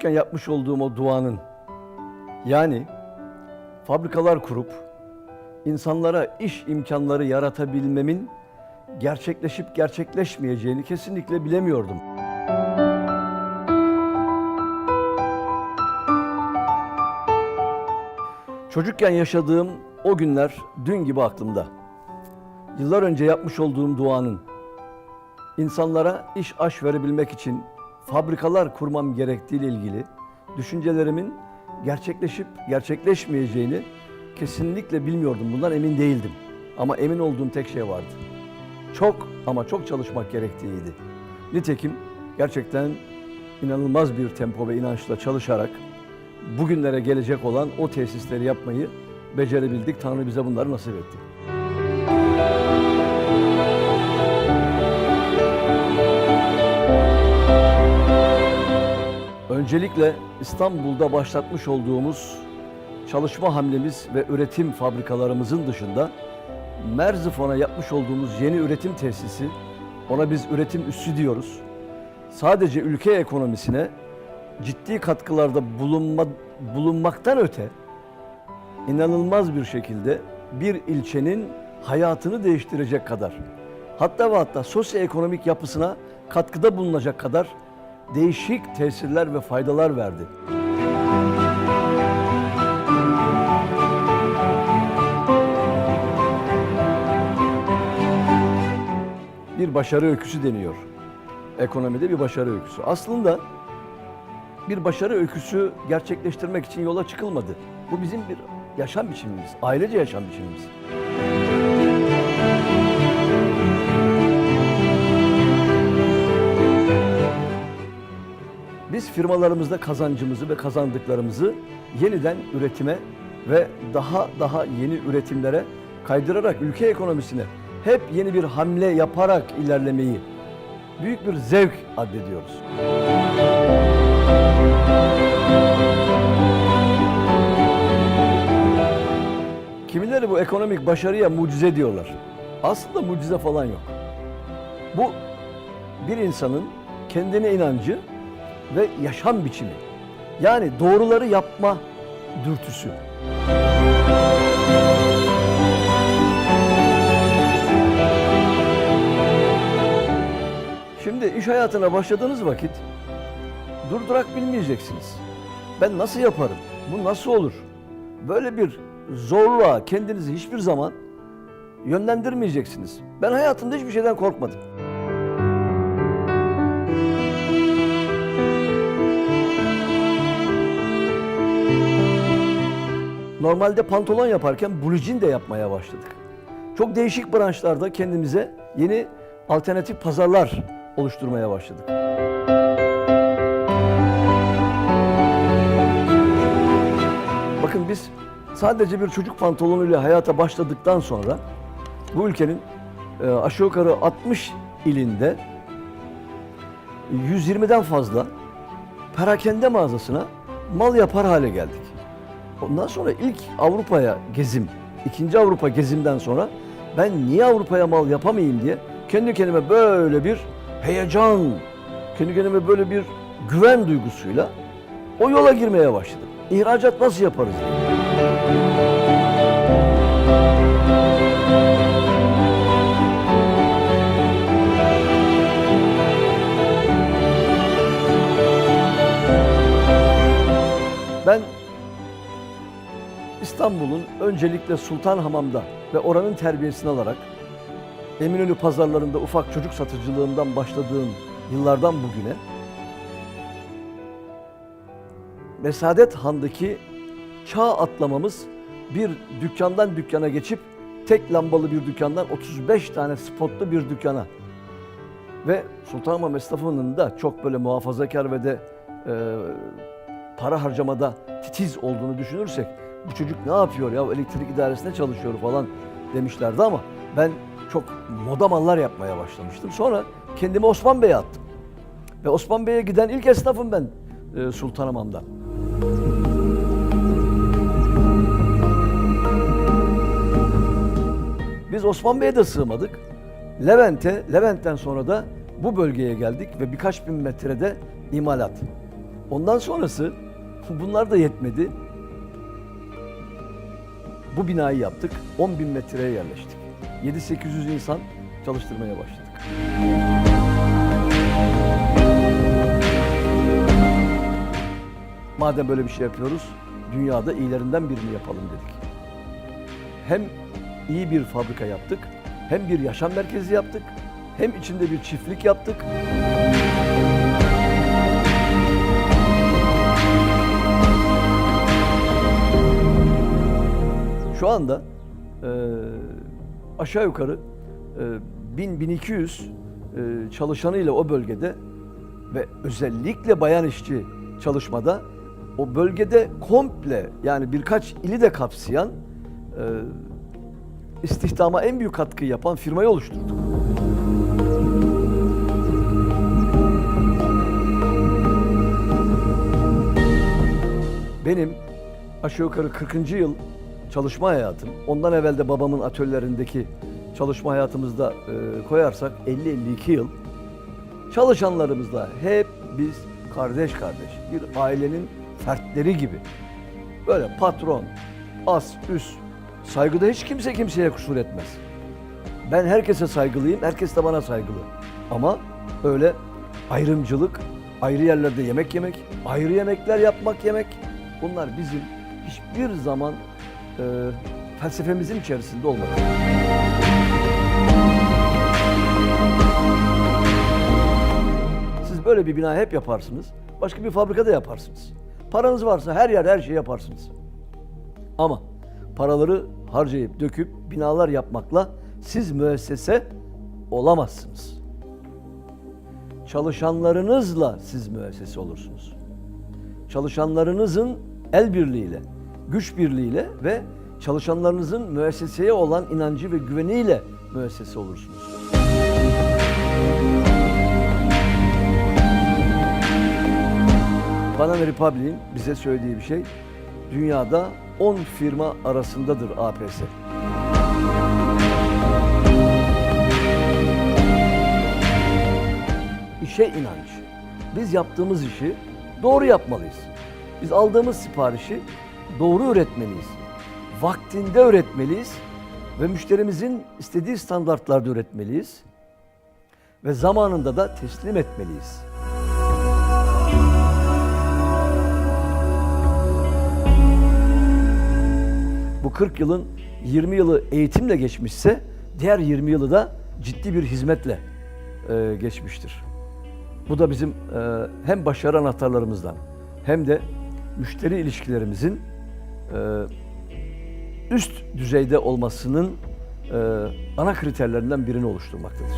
çocukken yapmış olduğum o duanın yani fabrikalar kurup insanlara iş imkanları yaratabilmemin gerçekleşip gerçekleşmeyeceğini kesinlikle bilemiyordum. Çocukken yaşadığım o günler dün gibi aklımda. Yıllar önce yapmış olduğum duanın insanlara iş aş verebilmek için fabrikalar kurmam gerektiği ile ilgili düşüncelerimin gerçekleşip gerçekleşmeyeceğini kesinlikle bilmiyordum. Bundan emin değildim. Ama emin olduğum tek şey vardı. Çok ama çok çalışmak gerektiğiydi. Nitekim gerçekten inanılmaz bir tempo ve inançla çalışarak bugünlere gelecek olan o tesisleri yapmayı becerebildik. Tanrı bize bunları nasip etti. Öncelikle İstanbul'da başlatmış olduğumuz çalışma hamlemiz ve üretim fabrikalarımızın dışında Merzifon'a yapmış olduğumuz yeni üretim tesisi, ona biz üretim üssü diyoruz. Sadece ülke ekonomisine ciddi katkılarda bulunma, bulunmaktan öte inanılmaz bir şekilde bir ilçenin hayatını değiştirecek kadar hatta ve hatta sosyoekonomik yapısına katkıda bulunacak kadar değişik tesirler ve faydalar verdi. Bir başarı öyküsü deniyor. Ekonomide bir başarı öyküsü. Aslında bir başarı öyküsü gerçekleştirmek için yola çıkılmadı. Bu bizim bir yaşam biçimimiz, ailece yaşam biçimimiz. Biz firmalarımızda kazancımızı ve kazandıklarımızı yeniden üretime ve daha daha yeni üretimlere kaydırarak ülke ekonomisine hep yeni bir hamle yaparak ilerlemeyi büyük bir zevk addediyoruz. Kimileri bu ekonomik başarıya mucize diyorlar. Aslında mucize falan yok. Bu bir insanın kendine inancı ve yaşam biçimi. Yani doğruları yapma dürtüsü. Şimdi iş hayatına başladığınız vakit durdurak bilmeyeceksiniz. Ben nasıl yaparım? Bu nasıl olur? Böyle bir zorluğa kendinizi hiçbir zaman yönlendirmeyeceksiniz. Ben hayatımda hiçbir şeyden korkmadım. Normalde pantolon yaparken bluejean de yapmaya başladık. Çok değişik branşlarda kendimize yeni alternatif pazarlar oluşturmaya başladık. Bakın biz sadece bir çocuk pantolonuyla hayata başladıktan sonra bu ülkenin e, aşağı yukarı 60 ilinde 120'den fazla perakende mağazasına mal yapar hale geldik. Ondan sonra ilk Avrupa'ya gezim, ikinci Avrupa gezimden sonra ben niye Avrupa'ya mal yapamayayım diye kendi kendime böyle bir heyecan, kendi kendime böyle bir güven duygusuyla o yola girmeye başladım. İhracat nasıl yaparız diye. İstanbul'un öncelikle Sultanhamam'da ve oranın terbiyesini alarak Eminönü pazarlarında ufak çocuk satıcılığından başladığım yıllardan bugüne Mesadet Han'daki çağ atlamamız bir dükkandan dükkana geçip tek lambalı bir dükkandan 35 tane spotlu bir dükkana ve Sultanahmet esnafının da çok böyle muhafazakar ve de e, para harcamada titiz olduğunu düşünürsek bu çocuk ne yapıyor ya elektrik idaresinde çalışıyor falan demişlerdi ama ben çok moda mallar yapmaya başlamıştım. Sonra kendimi Osman Bey'e attım. Ve Osman Bey'e giden ilk esnafım ben e, Sultanhamam'da. Biz Osman Bey'e de sığmadık. Levent'e, Levent'ten sonra da bu bölgeye geldik ve birkaç bin metrede imalat. Ondan sonrası bunlar da yetmedi. Bu binayı yaptık. 10 bin metreye yerleştik. 7-800 insan çalıştırmaya başladık. Madem böyle bir şey yapıyoruz, dünyada iyilerinden birini yapalım dedik. Hem iyi bir fabrika yaptık, hem bir yaşam merkezi yaptık, hem içinde bir çiftlik yaptık. Şu anda e, aşağı yukarı e, 1000-1200 e, çalışanıyla o bölgede ve özellikle bayan işçi çalışmada o bölgede komple yani birkaç ili de kapsayan e, istihdama en büyük katkı yapan firmayı oluşturduk. Benim aşağı yukarı 40. yıl çalışma hayatım, ondan evvel de babamın atölyelerindeki çalışma hayatımızda e, koyarsak 50-52 yıl çalışanlarımızla hep biz kardeş kardeş bir ailenin fertleri gibi böyle patron, as, üst saygıda hiç kimse kimseye kusur etmez. Ben herkese saygılıyım, herkes de bana saygılı. Ama öyle ayrımcılık, ayrı yerlerde yemek yemek, ayrı yemekler yapmak yemek bunlar bizim hiçbir zaman felsefemizin içerisinde olmadı. Siz böyle bir bina hep yaparsınız. Başka bir fabrikada yaparsınız. Paranız varsa her yer her şey yaparsınız. Ama paraları harcayıp döküp binalar yapmakla siz müessese olamazsınız. Çalışanlarınızla siz müessese olursunuz. Çalışanlarınızın el birliğiyle, güç birliğiyle ve çalışanlarınızın müesseseye olan inancı ve güveniyle müessese olursunuz. Banana Republic'in bize söylediği bir şey, dünyada 10 firma arasındadır APS. İşe inanç. Biz yaptığımız işi doğru yapmalıyız. Biz aldığımız siparişi doğru üretmeliyiz. Vaktinde üretmeliyiz ve müşterimizin istediği standartlarda üretmeliyiz ve zamanında da teslim etmeliyiz. Bu 40 yılın 20 yılı eğitimle geçmişse diğer 20 yılı da ciddi bir hizmetle e, geçmiştir. Bu da bizim e, hem başarı anahtarlarımızdan hem de müşteri ilişkilerimizin üst düzeyde olmasının e, ana kriterlerinden birini oluşturmaktadır.